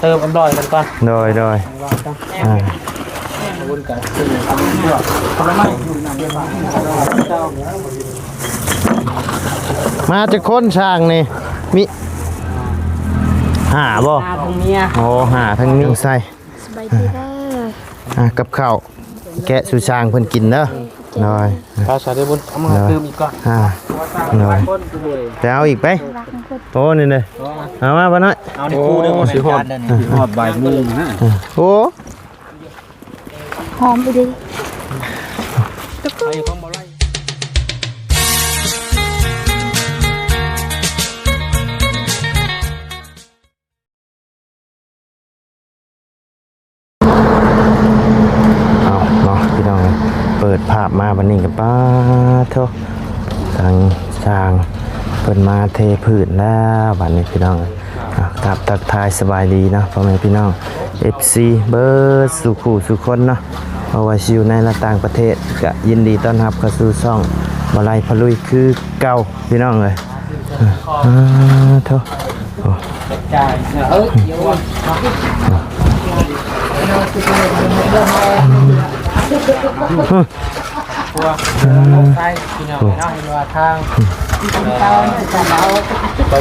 เติมอันดอยกันก่อนโดยโดยอ่าวุ้นกันซึ่งทำเพื่อทำไมอยู่นำเรียบร้อยเจ้ามาจากคนช่างนี่มีหาบ่ตาของเมียโอ้หาทั้งนี้ใส่สบายดีเด้ออะกับข้าวแกะสุช่างเพิ่นกินเด้อโดยข้าวสาได้บุญเอามาเติมอีกก่อนอ่าหน่อยคนดูเลยไปเอาอีกไปรักมันคน โอ้นี่เลยเอามาบ่น้อยเอาในคู่หนึ่งสิหอดหอดบ่ายโมงฮะโอ้หอมไปดิไอ้ของบ่ไรเอาเนาะพี่น้องเปิดภาพมาบันนี้กับป้าเท่าทางช่าง เปิดมาเทพื้นแล้วบัดนี้พี่น้องกับทักทายสบายดีนะพ่อแม่พี่น้อง FC เบิร์ดสุขูสุคนเนาะเพราะว่าชิวในละต่างประเทศก็ยินดีต้อนรับเข้าสู่ช่องมาลัยพลุยคือเก่าพี่น้องเลยอ่าเท่าโอ้จ่ายเออเดี๋ยวตัวใช่พี่น้องเนาะเห็นว่าทางเตาจะเอาไป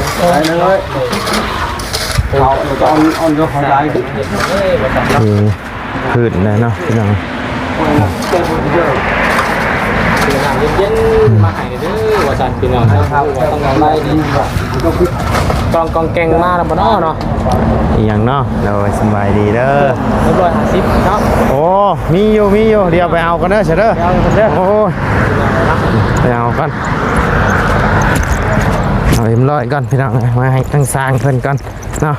เลยเอาเอาเอายกของยายเฮ้ยว่าจะมีพืชเลยเนาะพี่น้องเย็นๆมาให้เด้อว่าจันพี่น้องนะครับว่าต้องเอาไล่ดีก องกองแกงมาแล้วบ่เนาะเนาะอีหยังเนาะเราสบายดีเด้อเรียบร้อย50เนาะโอ้มีอยู่มีอยู่เดี๋ยวไปเอากันเด้อเฉยเด้อเอากันเด้อโอ้ยไปเอากันเอาเอ็มร้อยก่อนพี่น้องมาให้ตั้งสร้างเพิ่นก่อนเนาะ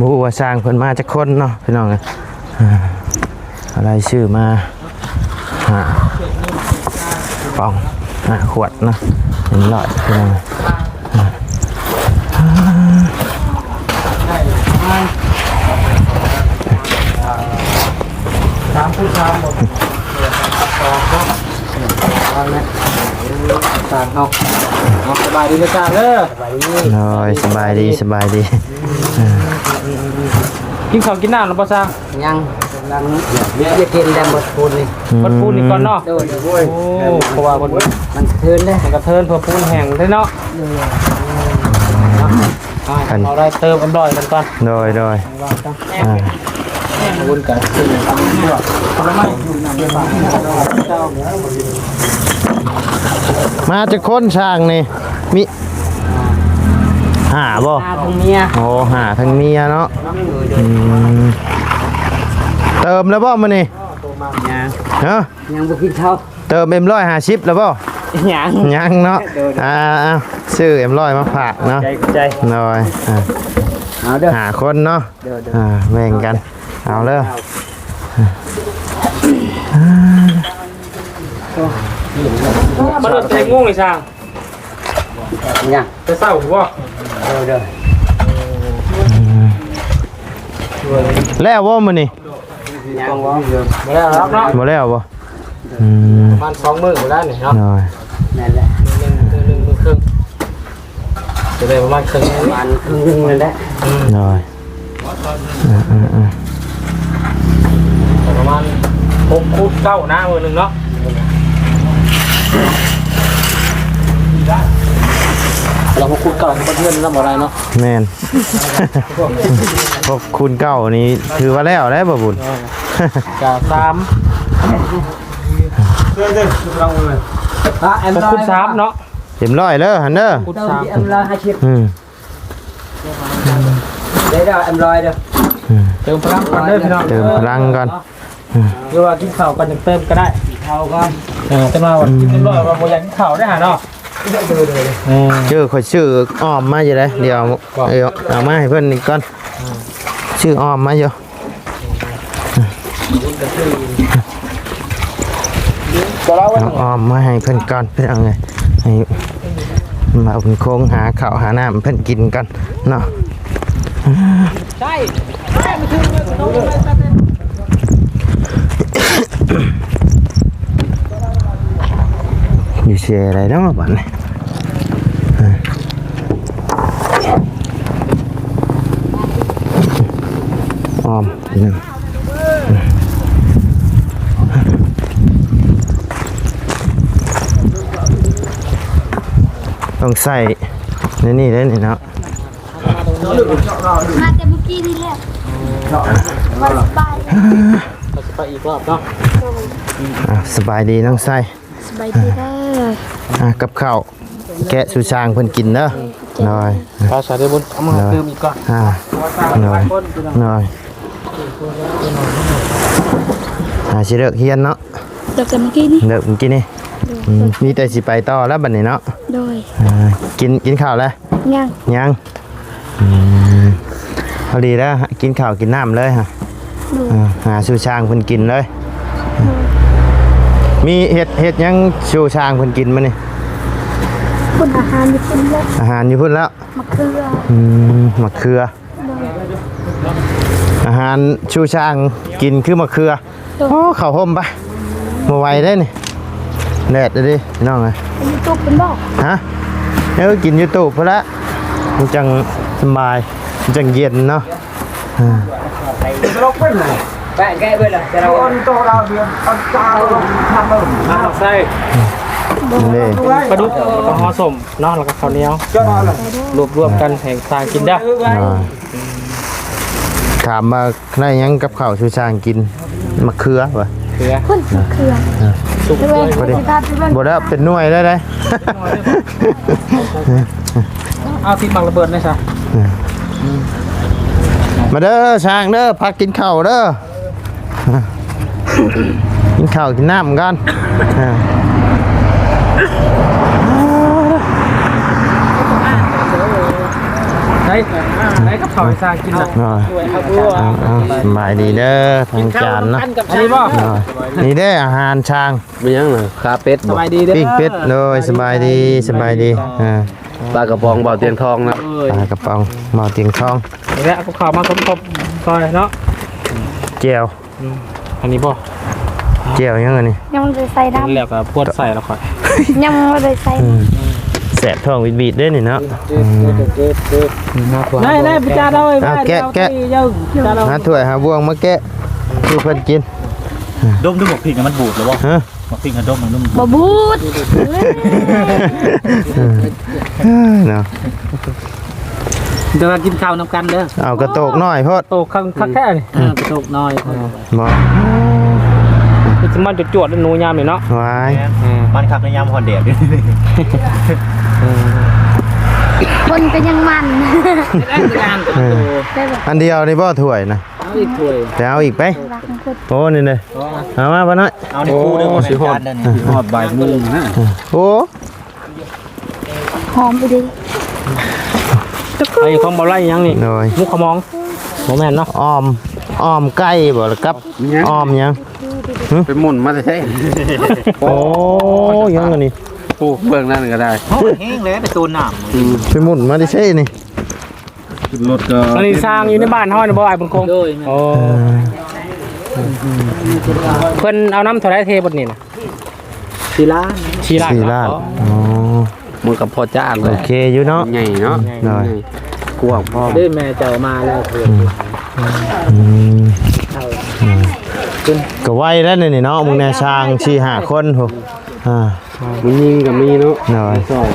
บูว่าสร้างเพิ่นมาจากคนเนาะพี่น้องอะอ่าอะไรชื่อมาหาปองหาขวดเนาะเอ็มร้อยพี่น้องถามผู้ชามหมดต่อเนาะเอาละต่างเอาเอาสบายดีนะจ๊ะเด้อสบายดีโอ้ยสบายดีสบายดี กินข้าวกินน้ำแล้วป่ะซ่ายังกำลังเดี๋ยวจะกินแดงบดปูนนี่มันปูนอีกก่อนเนาะโดนโว้ยโอ้เพราะว่ามันมันเทินได้มันกระเทินเพื่อปูนแห้งได้เนาะเอาได้เติมอันดอยกันก่อนโดยโดยอ่าวุ้นกันซึ่งทำเพื่อทำไมอยู่นำเรียบร้อยเจ้ามาจากคนช่างนี่มี หาบ่ตาของเมียโอ้หาทั้งเมียเนาะอืมเติมแล้วบ่มื้อนี้ยังฮะยังบ่กินข้าวเติมเอ็มร้อยหาชิปแล้วบ่ยังยังเนาะอ่าเอาซื้อเอ็มร้อยมาฝากเนาะใจใจโดยอ่าเอาเด้อหาคนเนาะเด้อเด้ออ่าแบ่งกันเอาเลยมันโดนแทงง่วงเลยช่างยังจะเศร้าหั วเด้อเด้อแล้วบ่มื้อนี้ยังบ่มาแล้วครับเนาะบ่แล้วบ่อืมประมาณสองมื้อหมดแล้วเนี่ยเนาะโดยนั่นแหละหนึ่งหนึ่งหนึ่งหนึ่งครึ่งจะได้ประมาณครึ่งประมาณครึ่งหนึงนั่นแหละโดยอ่าอ่าอ่าประมาณหกคูณเก้านะมือหนึ่งเนาะ เราหกคูณเก้าที่ประเทศนั่นอะไรเนาะแม่นพวกคุณเก้านี้ถือว่าแล้วได้บ่บุญ กาสามอะแอมหกร้อคูยณสามเนาะเต็มร้อยเด้อหันเด้อคูณเติมสามที่แอมร้อยให้ชิดอืมเด้อเด้อแอมร้อยเด้อเติมพลังก่อนเด้อพี่น้องเติมพลังก่อน หรือว่ากินข้าวกันยังเติมก็ได้ข้าวก่อนเออจะมาวันกินเรียบร้อยว่าโมอยากกินข้าวได้หาเนาะเออ ชื่อข่อยชื่ออ้อมมาอยู่เลยเดี๋ยวเอาเอาเอามาให้เพิ่นอีกก่อนชื่ออ้อมมาอยู่เอาอ้อมมาให้เพิ่อนก่อนเพิ่นเอาไงให้มาอุ่นโค้งหาข้าวหาน้ำเพิ่อนกินกันเนาะใช่ อยู่เชียร์อะไรเนาะบัดนี้อ่าออมอีกหนึ่งต้องใส่ในนี่ได้นี่เนาะมาแต่เมื่อกี้นี่แหละวันสบายเราจะไปอีกรอบเนาะอะสบายดีน้องไส้สบายดีเด้ ออะกับข้าวแกะสุชางเพิ่นกินเด้อหน่อยภาษาได้บุญเอามาเติมอีกก่อนอ่าหน่อยคนพี่น้องหน่อยอ่าสิเลิกเฮียนเนาะเดี๋ยวแต่เมื่อกี้นี่เลิกเมื่อกี้นี่อืมมีแต่สิไปต่อแล้วบัดนี้เนาะโดยอ่ากินกินข้าวแล้วยังยังอืมพอดีแล้วกินข้าวกินน้ำเลยฮะโดยอ่าหาสุชางเพิ่นกินเลย มีเห็ดเห็ดหยังชูชางเพิ่นกินมานี่คนอาหารอยู่คนละอาหารอยู่พุ่นแล้วมะเขืออืมมะเขือโดยอาหารชูช่างกินคือมะเขือโดยโอ้เข้าห่มปะมาไหวได้นี่แดดเลยดิพี่น้องไงอันนี้ตุ๊กเป็นบอกฮะเออกินอยูทูบพอละมันจังสบายมันจังเย็นเนาะอ่า แปะแกะไปเลยแต่เราน้ำไส้นี่ปลาดุกกระหอสมเนาะแล้วก็ข้าวเหนียวรวบรวมกันแห่งตากินได้ อ่าถามมาได้หยังกับข้าวชูช่างกินมะเขือปะเกลือคนมะเขือสุกเดี๋ยวเลยไปสิพาไปเบิ่งบ่ได้เป็นหน่วยได้เลยเอาที่มังระเบิดเลยซะมาเด้อช่างเด้อพักกินข้าวเด้ออะ กินข้าวกินน้ำกันอ่าได้ได้กับข้าวให้สร้างกินนะหน่อยด้วยครับบัวเอาเอาสบายดีเด้อทางจานเนาะอันนี้บ่หน่อยนี่ได้ออาหารช้างเป็นยังไงคาเป็ดสบายดีเด้อปิ้งเป็ดโดยสบายดีสบายดีอ่าปลากระป๋องเบาเตียงทองนะเอ้ยปลากระป๋องหม้อเตียงทองนี่แหละกับข้าวมาสมทบซอยเนาะเจียว อันนี้บ่เจียวยังไงนี่ยังไม่ได้ใส่น้แล้วก็พวดใส่แล้วค่อยำยังไม่ได้ใส่อืมแสบท้องวิดบีดๆเด้อนี่เนาะได้ได้พิจารณาเลยอะแกะแกะยังพิจารณาหาถ้วยหาบ่วงมาแกะคือเพิ่นกินดมด้วยหมกพริกอะมันบูดหรือวะฮะหมกพริกมันดมมันนุ่มบะบูดเอ้ยเนาะ เดี๋ยวเรากินข้าวน้ำกันเด้อเอากระโตกน้อยโพดโตข้างคักแค่นี่กระโตกน้อยบ่มันจะมันจะจวดๆหนูยามนี่เนาะวายมันคักในยามฮอนเดดคนก็ยังมันได้งานเออได้แบบอันเดียวนี่บ่ถ้วยนะเอาอีกถ้วยแต่เอาอีกไปรักของคนโอ้นี่เลยเอามาบ่น้อยเอาในคู่ด้วยในจานเด้อนี่หอดใบายมือนะโอ้หอมไปดิ ไอ้ของบ่ไล่ยังนี่หน่อยมุกขมองโมแม่นเนาะอ้อมอ้อมไก่บ่ล่ะครับอ้อมหยังไปหมุนมาใช่โอ้ยังอันนี้ปูเบื้องนั่นก็ได้เอาแห้งแล้วไปตูนน้ำไปหมุนมาได้ใช่นี่รถก็อันนี้สร้างอยู่ในบ้านเฮานี่บ่ไอ้บุญคงโอ้เพิ่นเอาน้ำเท่าไรเทบดนี่น่ะสีล้านชีล้านสี่ล้านอ๋อ มันกับพอจ้างเลโอยเคอยู่เนาะ ใหญ่เนาะหน่อยกว้างพอเด้แม่เจ้ามาแล้วเพิ่นอืมก็ไวแล้วนี่เนาะมึงแน่ช่างสี่ห้าคนโหอ่า มันยิงกับมีเนาะหน่อย ซอย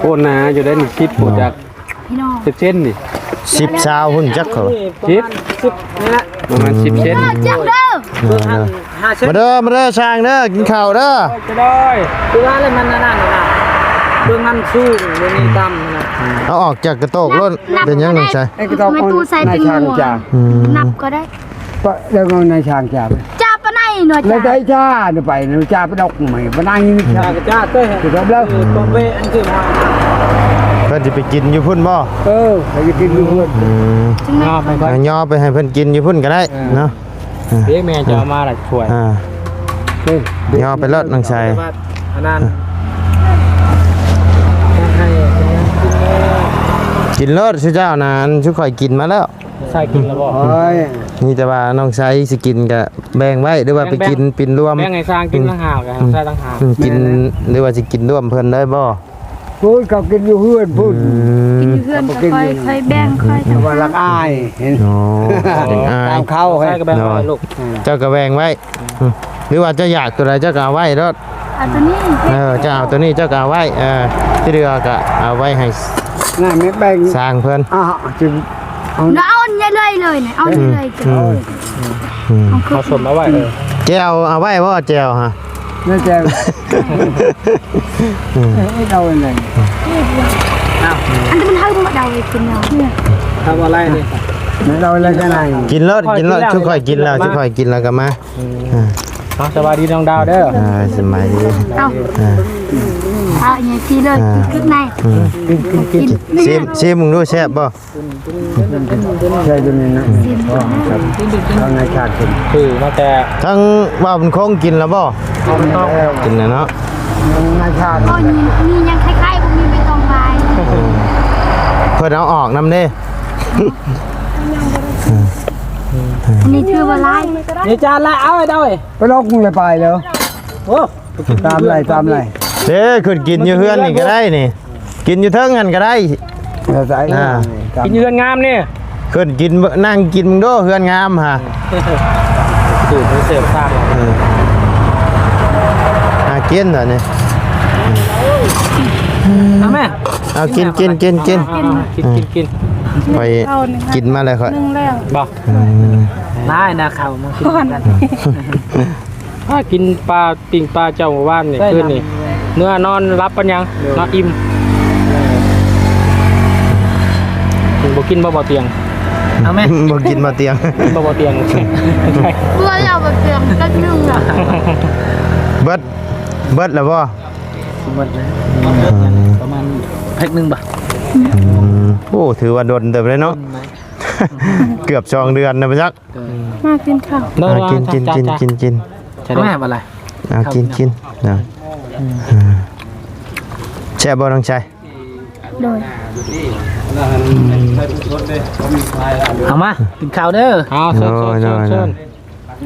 โอ้นาอยู่ได้นี่คิดปวดจากพี่น้องสิบเส้นนี่ สิบสาวหุ่นจักเขาสิบสิบนี่แหละประมาณสิบเส้นจักเด้อเด้อเด้อห้าเช็ดมาเด้อมาเด้อช่างเด้อกินข้าวเด้อจะได้คือว่าอะไรมันนั่นน่ะนะเรื่องนั้นสู้เรื่องนี้ต่ำนะเอาออกจากกระโตกรถเป็นยังไงใช่ไม่ตู้ใส่เป็นหมวกอืมนับก็ได้เรื่องในช้างจับจ้าปะไหนหน่อยแล้วจ้าได้ชาเนี่ยไปเนี่ยชาไปดอกใหม่ไปนั่งนี่จ้าชาก็จ้าเต้ยถูกต้องแล้วบอมเบย์อันที่มาเพิ่นสิไปกินอยู่พุ่นบ่เออไปกินดูเพื่อนอืมจังไหนไปก่อนเอาย่อไปให้เพิ่นกินอยู่พุ่นก็ได้เนาะเด็กแม่จะเอามาหลายถ้วยอ่าย่อไปรถน้องชายอันนั้นให้กินเลยกินรถชื่อเจ้านะอันชื่อข่อยกินมาแล้วเใส่กินแล้วบ่ โอ้ยนี่แต่ว่าน้องใช้สิกินก็แบ่งไว้หรือว่าไปกินปินร่วมแม่งไงสร้างกินต่างหากกันใส่ต่างหากอืมกินหรือว่าสิกินร่วมเพิ่นได้บ่ พูดเขากินอยู่เพื่อนพูดอืมกินอยู่เพื่อนก็ค่อยค่อยแบ่งค่อยแต่ว่ารักอายเห็นโอ้ถึงอาตายมเข้าให้ใส่กับแบงค์ร้อยลูกเจ้าก็แบ่งไว้อืมหรือว่าเจ้าอยากตัวใดเจ้าก็เอาไว้รถอันตัวนี้เออเจ้าเอาตัวนี้เจ้าก็เอาไว้เออที่เหลือก็เอาไว้ให้น่าไม่แบ่งสร้างเพิ่นอะจึงเอาเอาเรื่อยๆเลยเนี่ยเอาเรื่อยๆจ้ะอืมอืมผสมเอาไว้เออแจวเอาไว้บ่แจวฮะ น่าจะไม่เอาอะไรอันที่มันเท่ามาเดาเลยกินเนาะทำอะไรนี่ไม่เอาอะไรกันไหนกินรถกินรถชุกค่อยกินแล้วชุกค่อยกินแล้วก็มาอ่าเอาสบายดีน้องดาวเด้ออ่าสมัยดีเอาอ่า เอาอย่างที่เลยกินในอืมกินชิมชิมมึงดูแซ่บบ่ใช่ตัวนี้นะครับเอาในชาติกินคือมาแต่ทั้งว่ามันคงกินแล้วบ่เอามันต้องกินแล้วเนาะในชาติก็มีมียังคล้ายๆผมมีใบตองลายเพิ่นเอาออกนำเด้อันนี้คือว่าลายนี่จานละเอาไว้เด้อไปลอกมึงเลยไปแล้วโอ้ตามไรตามไร เด้ขึ้นกินอยู่เฮือนนี่ก็ได้นี่ กินอยู่เทิงกันก็ได้ เราใส่อ่า กินเยือนงามนี่ขึ้นกินเบิ่งนั่งกินมึงดูเฮือนงามฮะดูดเสิร์ฟสร้างเอออ่ากินเหรอนี่เอาแม่เอากินกินกินกินกินกินกินไปกินมาเลยค่อยนึ่งแล้วบ่อืมได้นะเขามากินกัน ถ้ากินปลาปิ่งปลาเจ้าหมู่บ้านนี่คืนนี่ เนื้อนอนรับปัญญังนอนอิ่มบ่กินบ่บ่เตียงเอาแม่บ่กินมาเตียงบ่บ่เตียงเพื่อเราแบบเปลี่ยนสักหนึ่งอะเบิดเบิดแล้วบ่หมดเลยประมาณแพ็คนึงบ่อืมโอ้ถือว่าโดนเติบเลยเนาะเกือบสองเดือนนะพี่จักมากินข้าวเนื้ออ่ากินกินกินกินกินใช่ไหมอะไรเอากินกินนะแช่บบ่ต้องใช้โดยเอามากินข้าวเด้อเอาเชิญเชิญเชิญ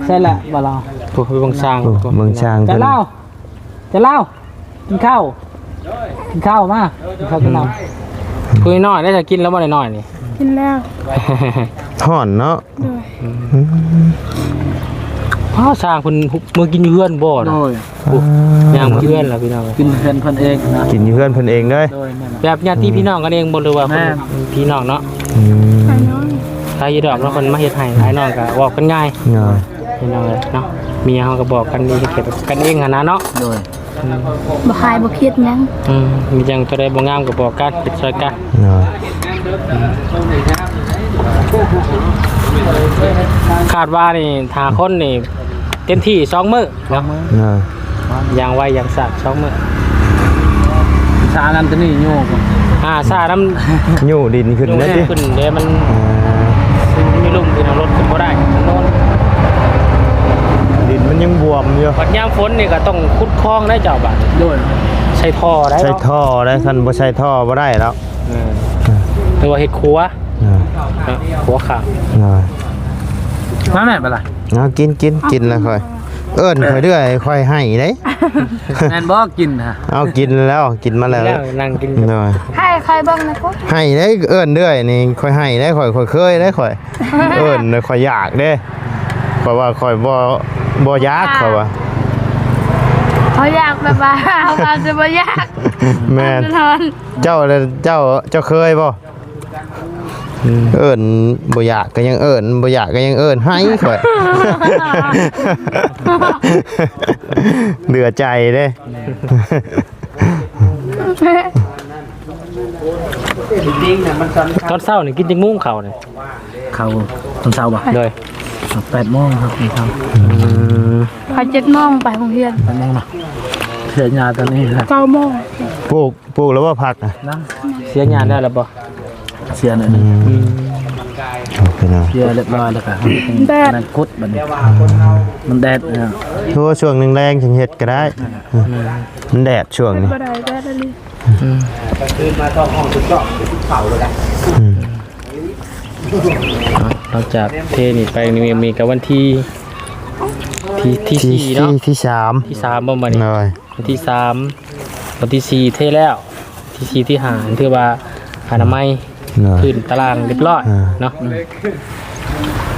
ใช่ละบ่เราผู้ไปบังสร้างโอ้เมืองช้างจะเพิ่นเล่าจะเล่ากินข้าวกินข้าวมากินข้าวกินน้ำคุยน้อยได้จะกินแล้วบ่ได้น้อยนี่กินแล้วห่อนเนาะ พ่อสร้างเพิ่นมือกินอยู่เฮือนบ่นะย่างมือเฮือนล่ะพี่น้องกินเฮือนเพิ่นเองนะกินอยู่เพื่อนเพิ่นเองเด้ยแบบญาติพี่น้องกันเองบ่หรือว่าคนพี่น้องเนาะอืมไปน้องใครอยู่ดอกแล้วคนมาเฮ็ดให้หลายน้องก็เว้ากันง่าย เนาะพี่น้องเนาะเมียเฮาก็บอกกันดีเก็บกันเองหั่นนะเนาะโดยบ่ขายบ่เครียดหยังอืมมีจังจะได้บ่งามก็บอกกันเป็นซอยกันเนาะ คาดว่านี่ทาคนนี่เต็มที่สองมื้อเนาะเนาะอย่างไวอย่างสะสองมื้อชาลันตนี่โยกอ่าซาน้ำอยู่ดินขึ้นลงนะแน่ติขึ้นเดี๋ยวมันอ่ามีลุ่มที่เรารถขึ้นบ่ได้ถนนดินมันยังบวมอยู่บัดยามฝนนี่ก็ต้องขุดคลองได้เจ้าบัดโดยใช้ท่อได้ใช้เนาะท่อได้คันบ่ใช้ท่อบ่ได้แล้วเออหรือว่าเฮ็ดครัว เนาะเนาะครัวขาวเนาะมาแม่เป็นไรเอากินกินกินแล้วค่อย เอิ้นค่อยเรื่อยค่อยให้เด้แม่นบ่กินฮะเอากินแล้วกินมาแล้วแล้วนั่งกินเนาะให้ใครบ้างนะก็ให้ได้เอิ้นเรื่อยนี่ค่อยให้ได้ค่อยค่อยเคยได้ค่อย เอิ้นแล้วค่อยอยากเด้ค่อยว่าค่อยบ่บ่อยากค่อยว่าเขาอยากแบบว่าเอามาจะบ่อยากแม่นนอนเจ้าเลยเจ้าเจ้าเคยบ่ เอิ้นบ่อยากก็ยังเอิ้นบ่อยากก็ยังเอิ้นให้ข่อยเหลือใจเด้ตอนเช้านี่กินจังมุ้งข้าวนี่เขาตอนเช้าบ่เลยแปดโมงครับนี่ครับพอเจ็ดโมงไปโรงเรียนแปดโมงเนาะเสียยาตอนนี้ครับเก้าโมงปลูกปลูกแล้วว่าผักอะนั่งเสียงานได้แล้วบ่ เสียหน่อยหนึงโอเคนะเสียเรียบร้อยแล้วครับแดดนั่นกุดบัดนี้มันแดดนะทั่วช่วงหนึงแรงถึงเฮ็ดก็ได้มันแดดช่วงนี้บ่ได้แดดอะไรอนอกจากเทนี่ไปนี่มีกับวันที่ ที่ที่ที่สี่เนาะที่ที่สามที่สามบ่มานี่เลยวันที่สามวันที่สี่เทแล้ว ที่สี่ที่หาถือว่าอนามัยเลย ขึ้นตารางเรียบร้อยอ่าเนาะ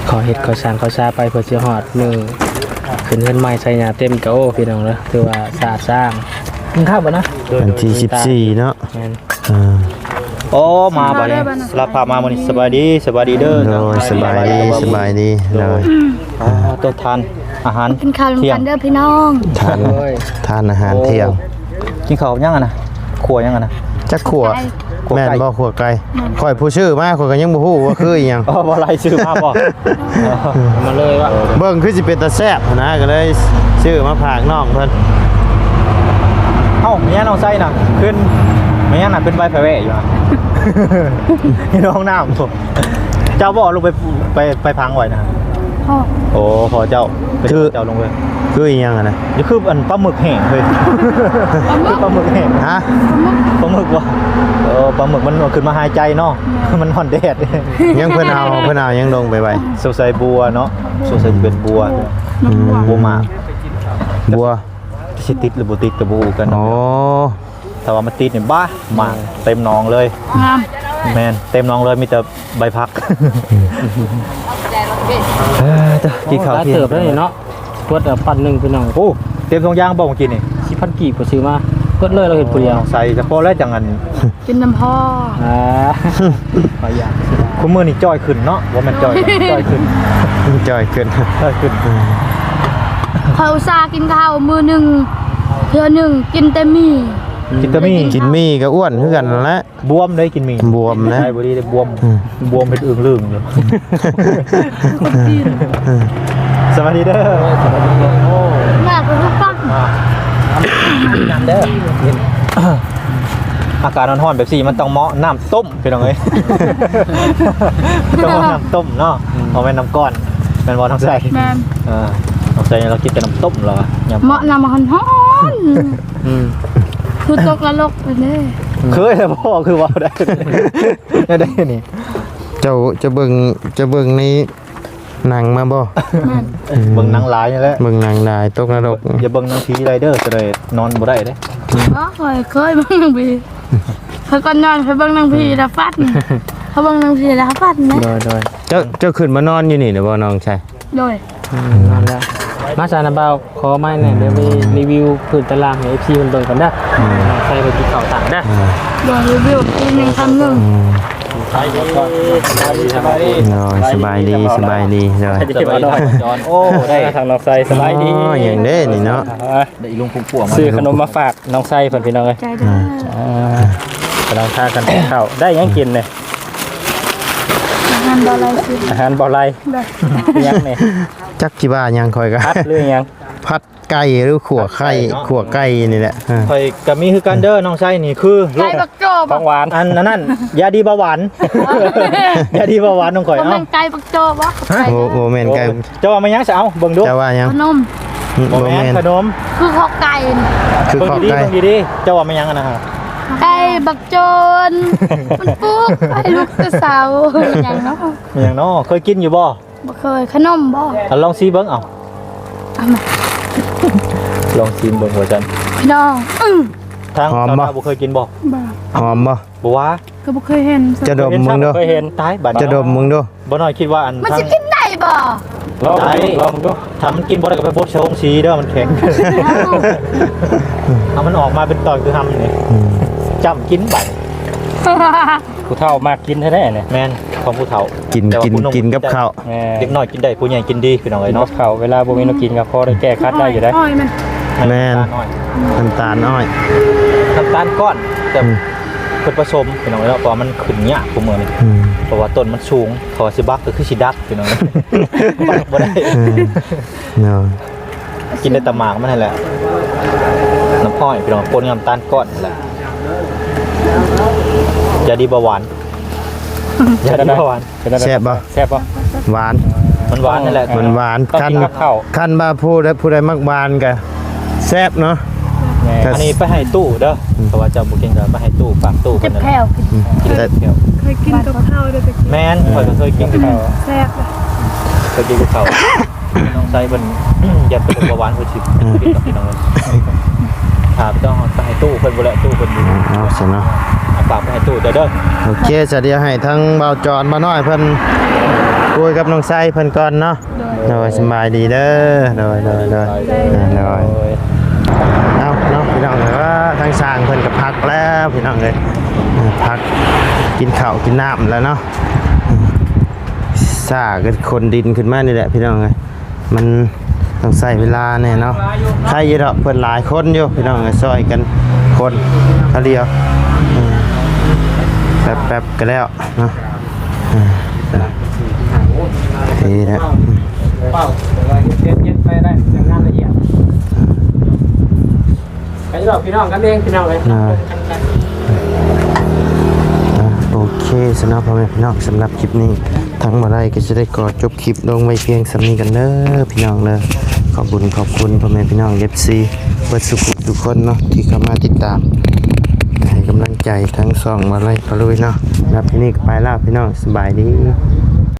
ขอเฮ็ดขอสร้างขอชาไปเพื่อสิฮอดมือขึ้นเงินใหม่ใส่หน้าเต็มก็โอ้พี่น้องเด้อถือว่าสะอาดสร้างกินข้าวบ่นะวันที่สิบสี่เนาะแม่นอ่า โอ้มาบ่นี้รับพามาบ่นี้สบายดีสบายดีเด้อโดยสบายดีสบายดีเลยอ๋อตัวทานอาหารกินข้าวเที่ยกังนเด้อพี่น้องทานทานอาหารเที่ยงกินข้าวยังอะนะครัวยังอะนะ จักขัวไก่แม่นบ่ขัวไก่ข่อยผู้ชื่อมาข่อยก็ยังบ่ฮู้ว่าคืออีหยังอ๋อบ่ไรชื่อมาบ่มาเลยว่าเบิ่งคือสิเป็นตาแซ่บนะก็เลยชื่อมาฝากน้องเพิ่นเอ้าเมียน้องไส้น่ะขึ้นเมียน่ะเป็นใบแผลแหวะอยู่น่ะนี่น้องน้ำผมเจ้าบ่ลงไปไปไปพังไว้นะพ่อโอ้พอเจ้า ไปเจ้าลงไปคืออีหยังอะนะนี่คืออันปลาหมึกแห้งเฮ้ยคือปลาหมึกแห้งฮะปลาหมึกวะเออปลาหมึกมันขึ้นมาหายใจเนาะมันห่อนแดดยังเพิ่นเอาเพิ่นเอายังลงไปไว้สงสัยบัวเนาะสงสัยจะเป็นบัวบัวหมากบัวสิติดหรือบ่ติดกับบูกันโอ้ถ้าว่ามันติดเนี่ยบ้าหมากเต็มหนองเลย งามแมนเต็มหนองเลยมีแต่ใบพัก เอ้ยจ้ะกินข้าวหลายเที่ยเติงบแล้วนี่เนาะเปิดเอาปันหนึงพี่น้องโอ้เต็มทองยางบอกเมื่อกี้นี่สิพันกีบก็ซื้อมาเปิดเลยเราเห็นผู้เดียวใส่จะพอแล้วจังอันกินน้ำพ่ออ่าขอยางคุณมือนี่จ้อยขึ้นเนาะว่ามันจ้อยจ้อยขึ้นจ่อยขึ้นจ้อยขึ้นคอยอุตส่าห์กินข้าวมือหนึ่งเทื่อหนึ่งกินแต่หมี กินแตะมี่กินมีก็อ้วนคือกันนั่นแหละ บวมเลยกินหมี่บวมนะ ใช่บดีเลยบวมอืมบวมเป็นอึ่งลึงอยู่สวัสดีเด้อสวัสดีโอ้แม่ก็ทุกปักน้ำเด้ออากาศร้อนๆแบบสี่มันต้องเหมาะน้ำต้มพี่น้องเอ้ยต้องเหมาะน้ำต้มเนาะเอาแม่นน้ำก้อนแม่นบอน้ำใส่แม่อ่าน้ำใส่เรากินแต่น้ำต้มเหรอเนี่ยเหมาะนำมาหอนหอน อืม คือตกละลกไปเลยเคยแล้วพ่อคือว่าได้ได้ได้นี่เจ้าจะเบิ่งจะเบิ่งในหนังมาบ่เบิ่งหนังหลายนี่แหละเบิ่งหนังได้ตกนรกอย่าเบิ่งหนังผีไรเดอร์จะได้นอนบ่ได้เด้อ๋อเคยเคยเบ้างนางพีเคยก่อนนอนเคยเบ้างนางพีแล้วฟัดเขาเบ้างนางพีแล้วฟัดนะโดยโดยเจ้าเจ้าขึ้นมานอนอยู่นี่เด้อบ่น้องชายโดยนั่นแหละ มาสารนาเบาขอไม่เนี่ยเดี๋ยวไปรีวิวพื้นตารางให้ FC มันเบิ่งกันนะใส่ไปที่เข่าต่างนะโดยรีวิวทีหนึ่งคำหนึ่งใส่ก่อนสบายดีสบายดีโอ้ยสบายดีสบายดีเลยสบายดีจอนโอ้ได้ทางน้องไซสบายดีอ๋ออย่างเด้นี่เนาะได้อีลุงพุ่งปั่วมาซื้อขนมมาฝากน้องไซเพิ่นพี่น้องเอ้ยใจเด้ออ่ากำลังทากันข้าวได้ยังกินเนี่ยงาน บอลายสิอาหารบ่ไรแบบยังเนี่ยจักจิบ้ายังคอยก็พัดหรือยังพัดไก่หรือขัวไข่ขัวไก่นี่แหละอ่าข่อยก็มีคือกันเด้อน้องไส้นี่คือโรไก่คบักโจบของหวานอันนั้นนั่นยาดีเบาหวานยาดีเบาหวานน้องข่อยมันเอ้าเป็นไก่บักโจบวะไก่โมโมเมนต์ไก่เจ้าว่ามันยังสิเอาเบิ่งดูจะว่ายังขนมโมบ่เมแม่นนต์ขนมคือข้าวไก่คือเบิ่งขอบดีๆไก่เบิ่งดีๆเจ้าว่ามันยังอะนะฮะ ไก่บักโจนมันปุ๊กไอ้ลูกกระเสาอย่างเนาะมันยังเนาะเคยกินอยู่บ่บ่เคยขนมบ่อะลองซีเบิ่งเอาเอามาลองซีเบิ่งหัวจันพี่น้องอื้อทางชาวนาบ่เคยกินบ่บ่หอมบ่บ่ว่าก็บ่เคยเห็นจะดมมึงดูเคยเห็นตายบัดจะดมมึงดูบ่น้อยคิดว่าอันมันทางสิกินได้บ่ลองดูลองดูถ้ามันกินบ่ได้ก็ไปพบชงสีเด้อมันแข็งเอามันออกมาเป็นตอนคือทำนี่ จำกินบัดผู้เฒ่ามากกินแท้ๆเนี่ยแม่นของผู้เฒ่ากินแต่ว่ากินผู้หนุ่มกินกับข้าวแม่เด็กน้อยกินได้ผู้ใหญ่กินดีพี่น้องเอ้ยเนาะ เนาะข้าวเวลาบ่มีแนวกินก็พอได้แก้คัดได้อยู่ได้อ้อยมันแม่นน้ำตาลน้อยน้ำตาลอ้อย น้ำตาลก้อนแต่อืม เพิ่นผสมพี่น้องเอ้ยเนาะเพราะว่ามันขึ้นยากผู้มื้อนี้อืมเพราะว่าต้นมันสูงเพราะว่าสิบักก็คือสิดักพี่น้องเอ้ยบักบ่ได้อืมเนาะกินได้แต่หมากมันนั่นแหละน้ำอ้อยพี่น้องปนกับน้ำตาลก้อนนั่นแหละ ยาดีเบาหวานยาดีเบาหวานเป็นอะไรแซ่บบ่แซ่บบ่หวานมันหวานนั่นแหละหวานหวานต้องคันกินกับข้าวคันบาผู้ใดผู้ใดมักหวานก็แซ่บเนาะแม่อันนี้ไปให้ตู้เด้อเพราะว่าเจ้าบ่เก่งก็ไปให้ตู้ฝากตู้เจ็เพิ่บนนั่นแผลวกินกินได้เที่ยวเคยกินกับข้าวด้วยตะกี้แม่นข่อยก็เคยกินกับข้าวแซ่บเลยเคยกินกับข้าวน้องไซเพิ่นยันเป็นเบาหวานเพิ่นสิกินกับพี่น้องเลย ถามต้องไปให้ตู้เพิ่นบ่แหละตู้เพิ่นอยู่เอาซะเนาะ เอาฝากไปให้ตู้เด้อเด้อโอเคจะเดี๋ยวให้ทั้งเบาจอนมาน้อยเพิ่นคุยกับน้องไส้เพิ่นก่อนเนาะโดยสบายดีเด้อโดยโดยโดยโดยเอาเนาะพี่น้องเลยว่าทางสร้างเพิ่นก็พักแล้วพี่น้องเลยเออพักกินข้าวกินน้ำแล้วเนาะซาก็คนดินขึ้นมานี่แหละพี่น้องเลยมัน ต้องใส่เวลาเนี่ยเนาะใครอยู่ดอกเพิ่นหลายคนอยู่พี่น้องเลยซอยกันคนเท่าเดียวแป๊บแป๊บๆก็แล้วเนาะอ่าดีนะเป้าเย็นเย็นไปได้ทำงานละเอียดกันดอกพี่น้องกันเองพี่น้องเลยโอเคสำหรับพ่อแม่พี่น้องสำหรับคลิปนี้ ทั้งมาได้ก็จะได้กอดจบคลิปลงไว้เพียงสำนี้กันเด้อพี่น้องเด้อขอบคุณขอบคุณพ่อแม่พี่น้องเอฟซีเปิดสุขุทุกคนเนาะที่เข้ามาติดตามให้กำลังใจทั้งสองมาไล่พะลุยเนาะรับที่นี่ก็ไปแล้วพี่น้องสบายดี